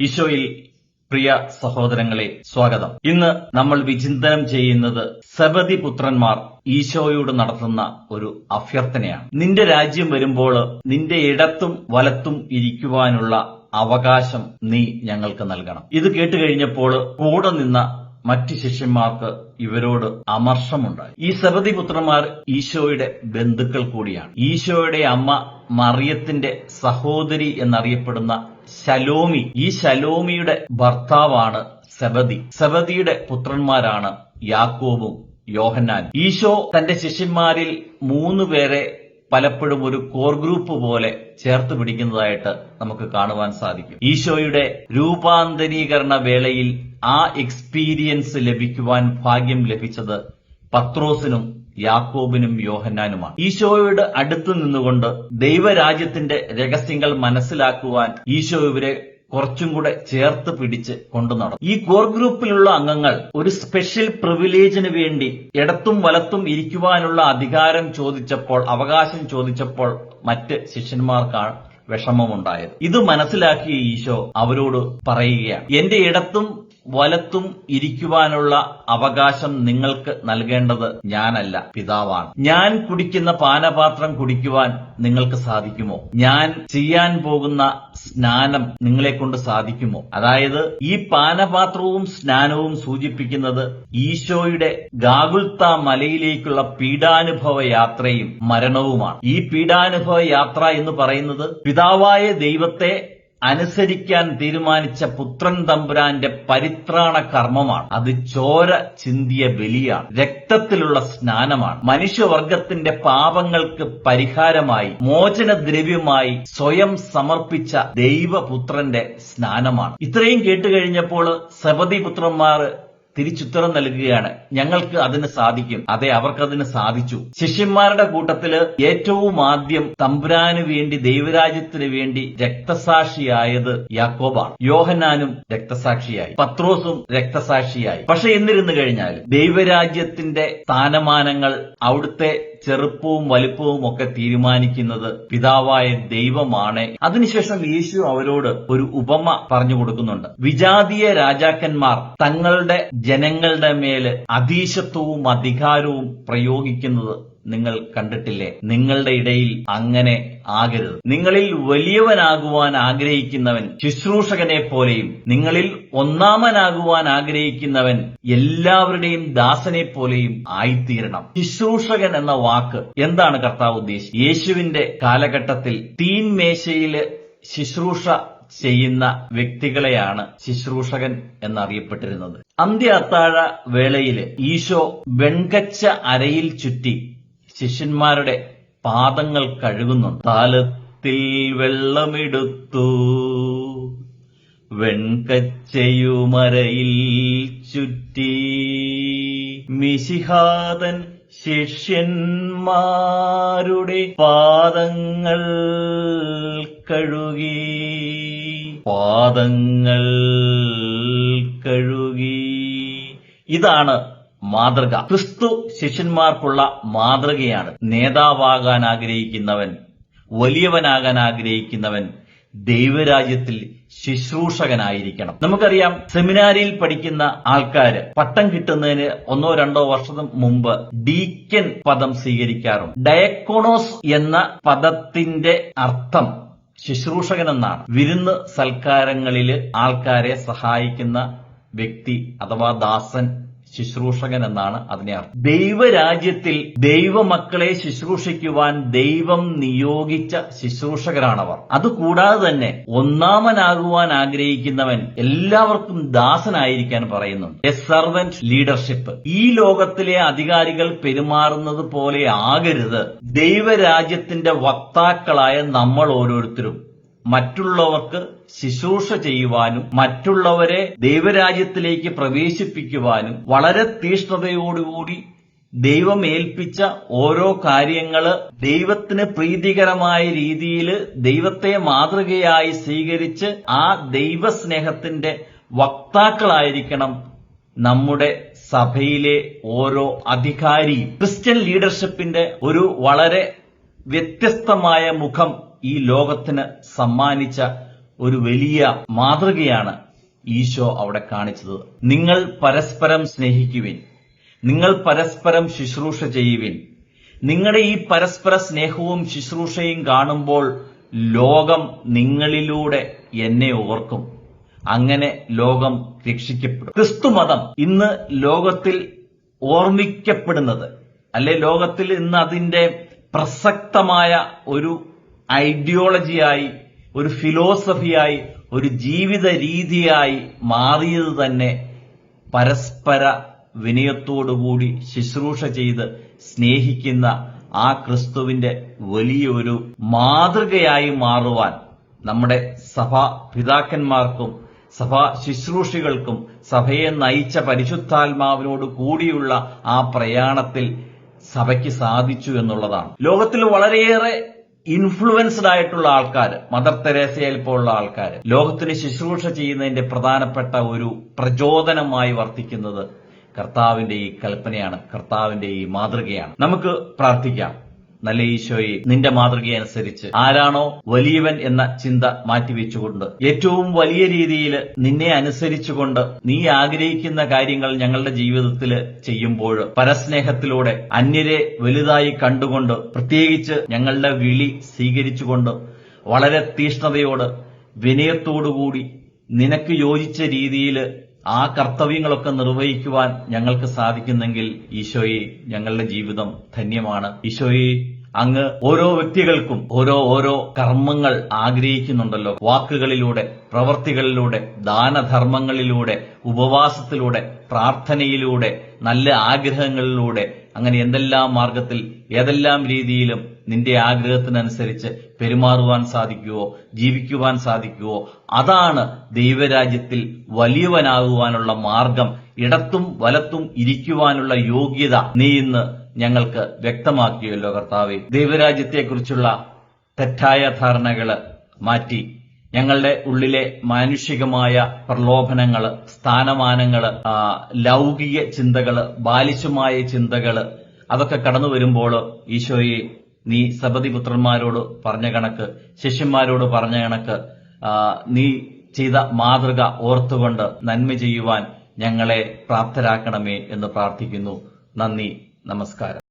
ഈശോയിൽ പ്രിയ സഹോദരങ്ങളെ സ്വാഗതം. ഇന്ന് നമ്മൾ വിചിന്തനം ചെയ്യുന്നത് സബതി പുത്രന്മാർ ഈശോയോട് നടത്തുന്ന ഒരു അഭ്യർത്ഥനയാണ്. നിന്റെ രാജ്യം വരുമ്പോൾ നിന്റെ ഇടത്തും വലത്തും ഇരിക്കുവാനുള്ള അവകാശം നീ ഞങ്ങൾക്ക് നൽകണം. ഇത് കേട്ട് കഴിഞ്ഞപ്പോൾ കൂടെ നിന്ന മറ്റ് ശിഷ്യന്മാർക്ക് ഇവരോട് അമർഷമുണ്ടായി. ഈ സബദി പുത്രന്മാർ ഈശോയുടെ ബന്ധുക്കൾ കൂടിയാണ്. ഈശോയുടെ അമ്മ മറിയത്തിന്റെ സഹോദരി എന്നറിയപ്പെടുന്ന ശലോമി. ഈ ശലോമിയുടെ ഭർത്താവാണ് സബദി സബദിയുടെ പുത്രന്മാരാണ് യാക്കോബും യോഹന്നാൻ ഈശോ തന്റെ ശിഷ്യന്മാരിൽ മൂന്ന് പേരെ പലപ്പോഴും ഒരു കോർ ഗ്രൂപ്പ് പോലെ ചേർത്ത് പിടിക്കുന്നതായിട്ട് നമുക്ക് കാണുവാൻ സാധിക്കും. ഈശോയുടെ രൂപാന്തരീകരണ വേളയിൽ ആ എക്സ്പീരിയൻസ് ലഭിക്കുവാൻ ഭാഗ്യം ലഭിച്ചത് പത്രോസിനും യാക്കോബിനും യോഹന്നാനുമാണ്. ഈശോയുടെ അടുത്ത് നിന്നുകൊണ്ട് ദൈവരാജ്യത്തിന്റെ രഹസ്യങ്ങൾ മനസ്സിലാക്കുവാൻ ഈശോ ഇവരെ കുറച്ചും കൂടെ ചേർത്ത് പിടിച്ച് കൊണ്ടു നടന്നു. ഈ കോർ ഗ്രൂപ്പിലുള്ള അംഗങ്ങൾ ഒരു സ്പെഷ്യൽ പ്രിവിലേജിന് വേണ്ടി ഇടത്തും വലത്തും ഇരിക്കുവാനുള്ള അധികാരം ചോദിച്ചപ്പോൾ അവകാശം ചോദിച്ചപ്പോൾ മറ്റ് ശിഷ്യന്മാർക്കാണ് വിഷമമുണ്ടായത്. ഇത് മനസ്സിലാക്കിയ ഈശോ അവരോട് പറയുകയാണ് എന്റെ ഇടത്തും വലത്തും ഇരിക്കുവാനുള്ള അവകാശം നിങ്ങൾക്ക് നൽകേണ്ടത് ഞാനല്ല പിതാവാണ്. ഞാൻ കുടിക്കുന്ന പാനപാത്രം കുടിക്കുവാൻ നിങ്ങൾക്ക് സാധിക്കുമോ? ഞാൻ ചെയ്യാൻ പോകുന്ന സ്നാനം നിങ്ങളെ കൊണ്ട് സാധിക്കുമോ? അതായത് ഈ പാനപാത്രവും സ്നാനവും സൂചിപ്പിക്കുന്നത് ഈശോയുടെ ഗാഗുൽത്ത മലയിലേക്കുള്ള പീഡാനുഭവ യാത്രയും മരണവുമാണ്. ഈ പീഡാനുഭവ യാത്ര എന്ന് പറയുന്നത് പിതാവായ ദൈവത്തെ അനുസരിക്കാൻ തീരുമാനിച്ച പുത്രൻ തമ്പുരാന്റെ പരിത്രാണ കർമ്മമാണ്. അത് ചോര ചിന്തിയ ബലിയാണ്. രക്തത്തിലുള്ള സ്നാനമാണ്. മനുഷ്യവർഗത്തിന്റെ പാപങ്ങൾക്ക് പരിഹാരമായി മോചനദ്രവ്യമായി സ്വയം സമർപ്പിച്ച ദൈവപുത്രന്റെ സ്നാനമാണ്. ഇത്രയും കേട്ടുകഴിഞ്ഞപ്പോൾ സബതി പുത്രന്മാർ തിരിച്ചുത്തരം നൽകുകയാണ്. ഞങ്ങൾക്ക് അതിന് സാധിക്കും. അതെ അവർക്കതിന് സാധിച്ചു. ശിഷ്യന്മാരുടെ കൂട്ടത്തിൽ ഏറ്റവും ആദ്യം തമ്പുരാന് വേണ്ടി ദൈവരാജ്യത്തിന് വേണ്ടി രക്തസാക്ഷിയായത് യാക്കോബാണ്. യോഹനാനും രക്തസാക്ഷിയായി. പത്രോസും രക്തസാക്ഷിയായി. പക്ഷെ എന്നിരുന്നു കഴിഞ്ഞാൽ ദൈവരാജ്യത്തിന്റെ സ്ഥാനമാനങ്ങൾ അവിടുത്തെ ചെറുപ്പവും വലുപ്പവും ഒക്കെ തീരുമാനിക്കുന്നത് പിതാവായ ദൈവമാണ്. അതിനുശേഷം യേശു അവരോട് ഒരു ഉപമ പറഞ്ഞു കൊടുക്കുന്നുണ്ട്. വിജാതീയ രാജാക്കന്മാർ തങ്ങളുടെ ജനങ്ങളുടെ മേൽ അതീശത്വവും അധികാരവും പ്രയോഗിക്കുന്നത് നിങ്ങൾ കണ്ടിട്ടില്ലേ? നിങ്ങളുടെ ഇടയിൽ അങ്ങനെ ആകരുത്. നിങ്ങളിൽ വലിയവനാകുവാൻ ആഗ്രഹിക്കുന്നവൻ ശുശ്രൂഷകനെ പോലെയും നിങ്ങളിൽ ഒന്നാമനാകുവാൻ ആഗ്രഹിക്കുന്നവൻ എല്ലാവരുടെയും ദാസനെ പോലെയും ആയിത്തീരണം. ശുശ്രൂഷകൻ എന്ന വാക്ക് എന്താണ് കർത്താവ് ഉദ്ദേശിച്ചത്? യേശുവിന്റെ കാലഘട്ടത്തിൽ തീൻമേശയിൽ ശുശ്രൂഷ ചെയ്യുന്ന വ്യക്തികളെയാണ് ശുശ്രൂഷകൻ എന്നറിയപ്പെട്ടിരുന്നത്. അന്ത്യ അത്താഴ വേളയിൽ ഈശോ വെൺകച്ച അരയിൽ ചുറ്റി ശിഷ്യന്മാരുടെ പാദങ്ങൾ കഴുകുന്നുണ്ട്. താലത്തിൽ വെള്ളമെടുത്തു. വെൺകച്ചയുമരയിൽ ചുറ്റി. മിശിഹാതൻ ശിഷ്യന്മാരുടെ പാദങ്ങൾ കഴുകി. പാദങ്ങൾ കഴുകി. ഇതാണ് മാതൃക. ക്രിസ്തു ശിഷ്യന്മാർക്കുള്ള മാതൃകയാണ്. നേതാവാകാൻ ആഗ്രഹിക്കുന്നവൻ വലിയവനാകാൻ ആഗ്രഹിക്കുന്നവൻ ദൈവരാജ്യത്തിൽ ശുശ്രൂഷകനായിരിക്കണം. നമുക്കറിയാം സെമിനാരിയിൽ പഠിക്കുന്ന ആൾക്കാര് പട്ടം കിട്ടുന്നതിന് ഒന്നോ രണ്ടോ വർഷം മുമ്പ് ഡീക്കൻ പദം സ്വീകരിക്കാറുണ്ട്. ഡയക്കോണോസ് എന്ന പദത്തിന്റെ അർത്ഥം ശുശ്രൂഷകൻ എന്നാണ് വിരുന്ന് സൽക്കാരങ്ങളിൽ ആൾക്കാരെ സഹായിക്കുന്ന വ്യക്തി അഥവാ ദാസൻ ശുശ്രൂഷകൻ എന്നാണ് അതിനെ അർത്ഥം. ദൈവരാജ്യത്തിൽ ദൈവമക്കളെ ശുശ്രൂഷിക്കുവാൻ ദൈവം നിയോഗിച്ച ശുശ്രൂഷകരാണവർ. അതുകൂടാതെ തന്നെ ഒന്നാമനാകുവാൻ ആഗ്രഹിക്കുന്നവൻ എല്ലാവർക്കും ദാസനായിരിക്കാൻ പറയുന്നുണ്ട്. എ സർവന്റ് ലീഡർഷിപ്പ് ഈ ലോകത്തിലെ അധികാരികൾ പെരുമാറുന്നത് പോലെ ആകരുത്. ദൈവരാജ്യത്തിന്റെ വക്താക്കളായ നമ്മൾ ഓരോരുത്തരും. മറ്റുള്ളവർക്ക് ശുശ്രൂഷ ചെയ്യുവാനും മറ്റുള്ളവരെ ദൈവരാജ്യത്തിലേക്ക് പ്രവേശിപ്പിക്കുവാനും വളരെ തീഷ്ണതയോടുകൂടി ദൈവം ഏൽപ്പിച്ച ഓരോ കാര്യങ്ങൾ ദൈവത്തിന് പ്രീതികരമായ രീതിയിൽ ദൈവത്തെ മാതൃകയായി സ്വീകരിച്ച് ആ ദൈവസ്നേഹത്തിന്റെ വക്താക്കളായിരിക്കണം നമ്മുടെ സഭയിലെ ഓരോ അധികാരിയും. ക്രിസ്ത്യൻ ലീഡർഷിപ്പിന്റെ ഒരു വളരെ വ്യത്യസ്തമായ മുഖം ഈ ലോകത്തിന് സമ്മാനിച്ച ഒരു വലിയ മാതൃകയാണ് ഈശോ അവിടെ കാണിച്ചത്. നിങ്ങൾ പരസ്പരം സ്നേഹിക്കുവിൻ. നിങ്ങൾ പരസ്പരം ശുശ്രൂഷ ചെയ്യുവിൻ. നിങ്ങളുടെ ഈ പരസ്പര സ്നേഹവും ശുശ്രൂഷയും കാണുമ്പോൾ ലോകം നിങ്ങളിലൂടെ എന്നെ ഓർക്കും. അങ്ങനെ ലോകം രക്ഷിക്കപ്പെടും. ക്രിസ്തുമതം ഇന്ന് ലോകത്തിൽ ഓർമ്മിക്കപ്പെടുന്നത് അല്ലെ ലോകത്തിൽ ഇന്ന് അതിന്റെ പ്രസക്തമായ ഒരു ഐഡിയോളജിയായി ഒരു ഫിലോസഫിയായി ഒരു ജീവിത രീതിയായി മാറിയത് തന്നെ പരസ്പര വിനയത്തോടുകൂടി ശുശ്രൂഷ ചെയ്ത് സ്നേഹിക്കുന്ന ആ ക്രിസ്തുവിന്റെ വലിയൊരു മാതൃകയായി മാറുവാൻ നമ്മുടെ സഭാ പിതാക്കന്മാർക്കും സഭാ ശുശ്രൂഷികൾക്കും സഭയെ നയിച്ച പരിശുദ്ധാത്മാവിനോട് കൂടിയുള്ള ആ പ്രയാണത്തിൽ സഭയ്ക്ക് സാധിച്ചു എന്നുള്ളതാണ്. ലോകത്തിൽ വളരെയേറെ ഇൻഫ്ലുവൻസ്ഡ് ആയിട്ടുള്ള ആൾക്കാർ മദർ തെരേസയിൽ പോലുള്ള ആൾക്കാർ ലോകത്തിന് ശുശ്രൂഷ ചെയ്യുന്നതിന്റെ പ്രധാനപ്പെട്ട ഒരു പ്രചോദനമായി വർത്തിക്കുന്നത് കർത്താവിന്റെ ഈ കൽപ്പനയാണ് കർത്താവിന്റെ ഈ മാതൃകയാണ്. നമുക്ക് പ്രാർത്ഥിക്കാം. നല്ല ഈശോയെ നിന്റെ മാതൃകയനുസരിച്ച് ആരാണോ വലിയവൻ എന്ന ചിന്ത മാറ്റിവെച്ചുകൊണ്ട് ഏറ്റവും വലിയ രീതിയിൽ നിന്നെ അനുസരിച്ചുകൊണ്ട് നീ ആഗ്രഹിക്കുന്ന കാര്യങ്ങൾ ഞങ്ങളുടെ ജീവിതത്തിൽ ചെയ്യുമ്പോൾ പരസ്നേഹത്തിലൂടെ അന്യരെ വലുതായി കണ്ടുകൊണ്ട് പ്രത്യേകിച്ച് ഞങ്ങളുടെ വിളി സ്വീകരിച്ചുകൊണ്ട് വളരെ തീഷ്ണതയോട് വിനയത്തോടുകൂടി നിനക്ക് യോജിച്ച രീതിയിൽ ആ കർത്തവ്യങ്ങളൊക്കെ നിർവഹിക്കുവാൻ ഞങ്ങൾക്ക് സാധിക്കുന്നെങ്കിൽ ഈശോയെ ഞങ്ങളുടെ ജീവിതം ധന്യമാണ്. ഈശോയെ അങ്ങ് ഓരോ വ്യക്തികൾക്കും ഓരോ ഓരോ കർമ്മങ്ങൾ ആഗ്രഹിക്കുന്നുണ്ടല്ലോ. വാക്കുകളിലൂടെ പ്രവർത്തികളിലൂടെ ദാനധർമ്മങ്ങളിലൂടെ ഉപവാസത്തിലൂടെ പ്രാർത്ഥനയിലൂടെ നല്ല ആഗ്രഹങ്ങളിലൂടെ അങ്ങനെ എന്തെല്ലാം മാർഗത്തിൽ ഏതെല്ലാം രീതിയിലും നിന്റെ ആഗ്രഹത്തിനനുസരിച്ച് പെരുമാറുവാൻ സാധിക്കുവോ ജീവിക്കുവാൻ സാധിക്കുവോ അതാണ് ദൈവരാജ്യത്തിൽ വലിയവനാകുവാനുള്ള മാർഗം ഇടത്തും വലത്തും ഇരിക്കുവാനുള്ള യോഗ്യത നീ ഇന്ന് ഞങ്ങൾക്ക് വ്യക്തമാക്കിയല്ലോ കർത്താവെ. ദൈവരാജ്യത്തെക്കുറിച്ചുള്ള തെറ്റായ ധാരണകൾ മാറ്റി ഞങ്ങളുടെ ഉള്ളിലെ മാനുഷികമായ പ്രലോഭനങ്ങൾ സ്ഥാനമാനങ്ങൾ ലൗകിക ചിന്തകൾ ബാലിശമായ ചിന്തകൾ അതൊക്കെ കടന്നു വരുമ്പോൾ ഈശോയെ നീ സബതിപുത്രന്മാരോട് പറഞ്ഞ കണക്ക് ശിഷ്യന്മാരോട് പറഞ്ഞ കണക്ക് നീ ചെയ്ത മാതൃക ഓർത്തുകൊണ്ട് നന്മ ചെയ്യുവാൻ ഞങ്ങളെ പ്രാപ്തരാക്കണമേ എന്ന് പ്രാർത്ഥിക്കുന്നു. നന്ദി. നമസ്കാരം.